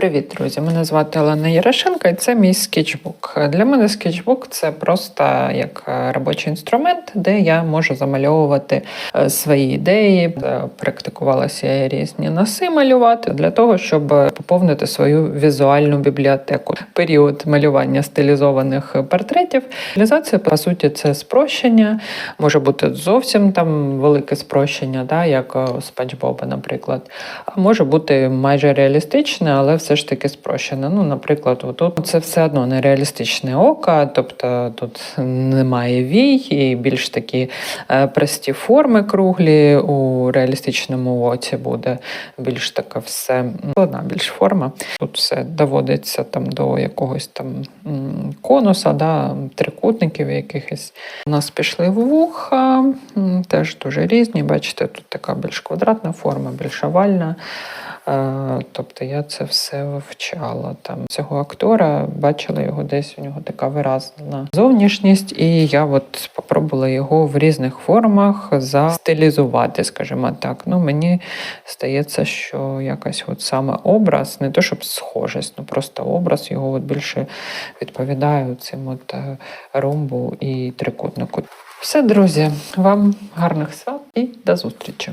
Привіт, друзі! Мене звати Олена Ярошенко і це мій скетчбук. Для мене скетчбук це просто як е, робочий інструмент, де я можу замальовувати е, свої ідеї. Е, Практикувалася я різні носи малювати для того, щоб поповнити свою візуальну бібліотеку. Період малювання стилізованих портретів. Реалізація, по суті, це спрощення. Може бути зовсім там велике спрощення, да, як у Спанч Боба, наприклад. А може бути майже реалістичне, але все ж таки спрощене. Ну, наприклад, тут це все одно не реалістичне око, тобто тут немає вій і більш такі е, прості форми круглі. У реалістичному оці буде більш така все складна більш форма. Тут все доводиться там до якогось там конуса, да, трикутників якихось. У нас пішли вуха, теж дуже різні. Бачите, тут така більш квадратна форма, більш овальна. Е, Тобто я це все вивчала. Там цього актора бачила його десь. У нього така виразна зовнішність, і я от попробувала його в різних формах застилізувати, скажімо так. Ну мені здається, що якось от саме образ, не то щоб схожість, ну просто образ його от більше відповідає цим от е, ромбу і трикутнику. Все, друзі, вам гарних свят і до зустрічі!